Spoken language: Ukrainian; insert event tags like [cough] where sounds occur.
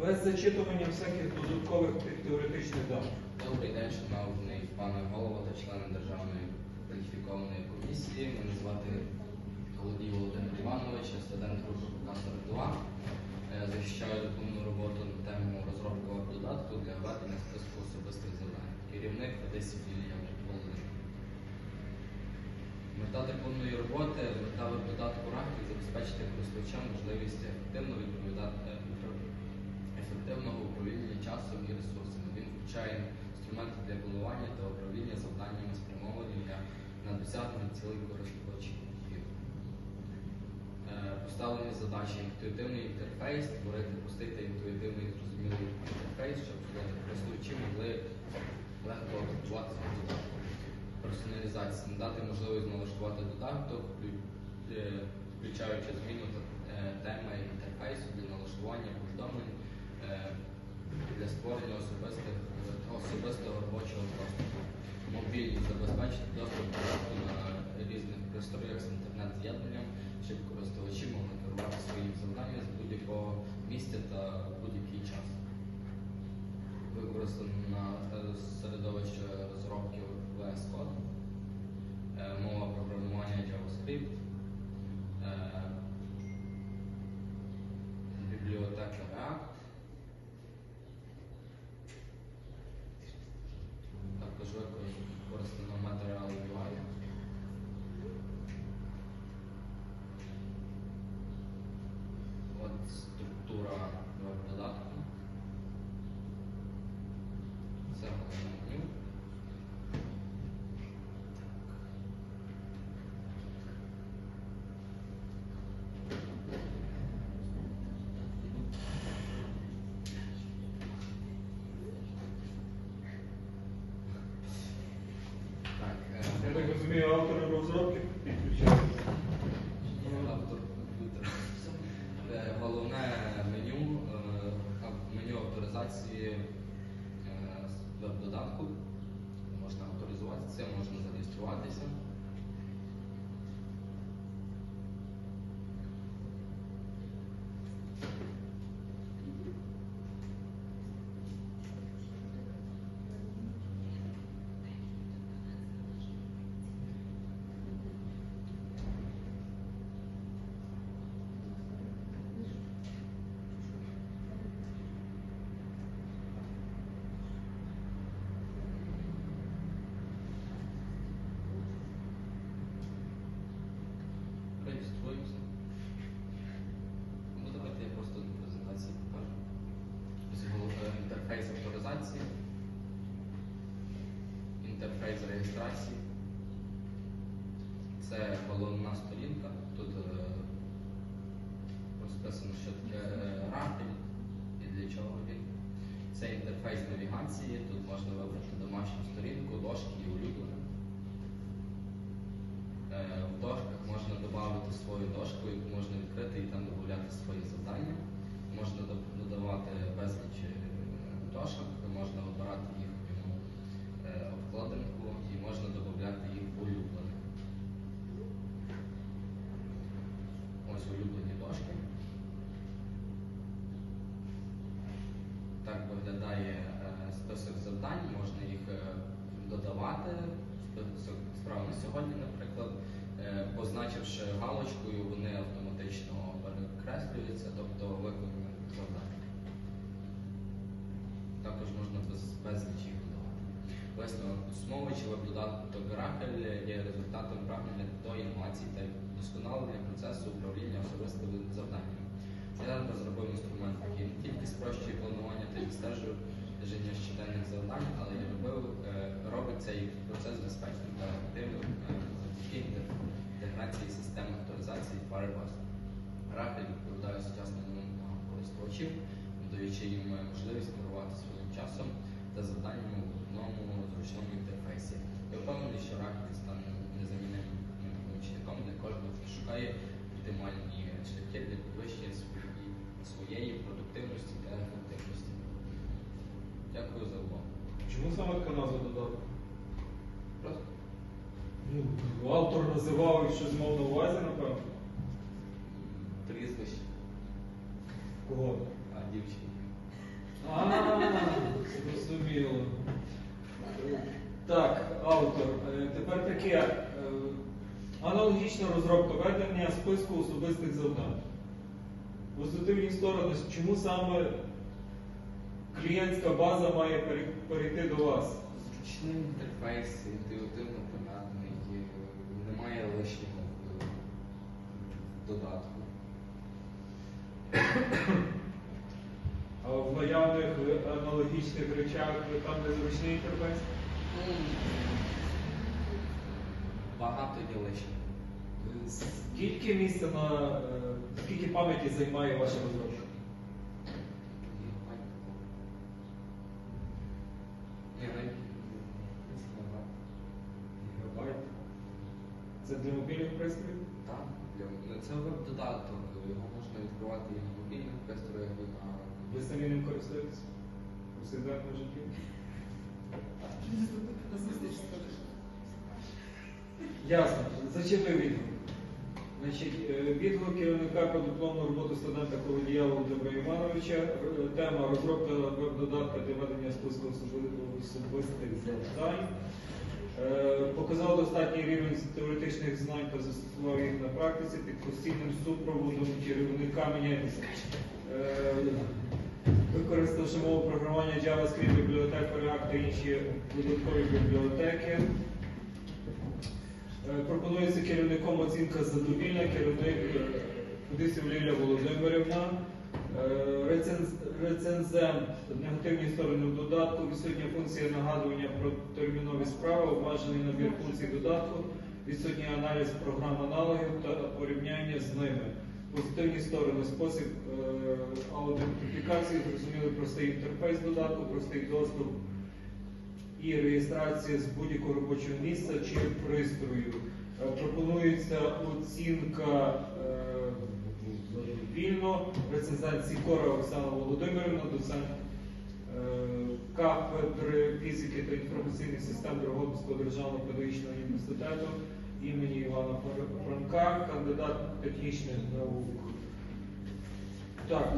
Без зачитування всяких додаткових теоретичних даних. Добрий день, шановний пане голово та члени Державної кваліфікованої комісії. Мене звати Володій Володимир Іванович, я студент групи ПК 42. Е, Захищаю дипломну роботу на тему розробки веб-додатку для ведення списку особистих завдань. Керівник Одесі Філія Володимир. Мета дипломної роботи, мета веб-додатку ранків забезпечити користувачам можливість ефективно відповідати ефективного управління часом і ресурсами. Він включає інструменти для планування та управління завданнями спрямовані на досягнення цілей користувачів. Е, Поставлені задачі інтуїтивний інтерфейс, створити простий та інтуїтивний зрозумілий інтерфейс, щоб користувачі могли легко адаптуватися до додатку. Персоналізація надати можливість налаштувати додаток, е, включаючи зміну е, теми інтерфейсу для налаштування повідомлень для створення особистих особистого робочого простору. Мобільність забезпечити доступ до на різних пристроях з інтернет-з'єднанням, щоб користувачі могли керувати своїм завданням з будь-якого місця та будь-який час. Використано е, середовище розробки VS Code, е, мова програмування авторизації, інтерфейс реєстрації. Це головна сторінка. Тут е, розписано, що таке е, рафель і для чого він. Це інтерфейс навігації. Тут можна вибрати домашню сторінку, дошки і улюблене. В дошках можна додати свою дошку, яку можна відкрити і там додати свої завдання. Можна додавати безліч е, дошок, можна обирати їх ну, е, обкладинку і можна додати їх в улюблених. Ось улюблені дошки. Так виглядає е, список завдань, можна їх е, додавати. Список справ на сьогодні, наприклад, е, позначивши галочкою, вони автоматично перекреслюються, тобто виконання завдань. Також можна без, безліч їх додавати. Висновок основи чи веб-додаток Графель є результатом прагнення до інновацій та вдосконалення процесу управління особистими завданнями. Та відстеження щоденних завдань, але й робив, е, робить цей процес безпечним та ефективним е, завдяки інтеграції системи авторизації Firebase. Графель відповідає вимогам користувачів, надаючи їм можливість керувати своїм часом та завданнями в одному зручному інтерфейсі. Я впевнений, що Графель стане незамінним помічником кожного, хто шукає оптимальні щось мав на увазі, напевно. прізвище, Кого? а дівчинки. А, зрозуміло. Так, автор. Е, Тепер таке. е, Аналогічна розробка ведення списку особистих завдань. Позитивні сторони, чому саме клієнтська база має перейти до вас? Зручний інтерфейс, інтуїтивно понятний, і немає лишнього в в додатку. [coughs] А в наявних е, аналогічних речах там незручний інтерфейс? Багато лишнього. Скільки місця на е, скільки пам'яті займає ваша розробка? Це для мобільних пристроїв? Так, для- це веб-додаток, його можна відкривати і на мобільних пристроях, і на Ви самі ним користуєтесь? У повсякденному житті? Ясно. Зачитую відгук. Значить, е, відгук керівника про дипломну роботу студента Колодія Володимира Івановича. Е, Тема розробка веб-додатка для ведення списку особи- особистих завдань. Е, Показав достатній рівень теоретичних знань та застосував їх на практиці під постійним супроводом керівника міняється. Е, Використавши мову програмування JavaScript, бібліотеку React та інші додаткові бібліотеки. Е, Пропонується керівником оцінка задовільна, керівник Кудисів Лілія Володимирівна, реценз- рецензент негативні сторони в додатку, відсутня функція нагадування про термінові справи, обмежений набір функцій додатку, відсутній аналіз програм аналогів та порівняння з ними. Позитивні сторони, спосіб е, зрозумілий простий інтерфейс додатку, простий доступ і реєстрація з будь-якого робочого місця чи пристрою. Е, Пропонується оцінка е, вільно, рецензації Кора Оксана Володимирівна, доцент е, кафедри фізики та інформаційних систем Дрогобицького державного педагогічного університету імені Івана Франка, кандидат технічних наук. Так,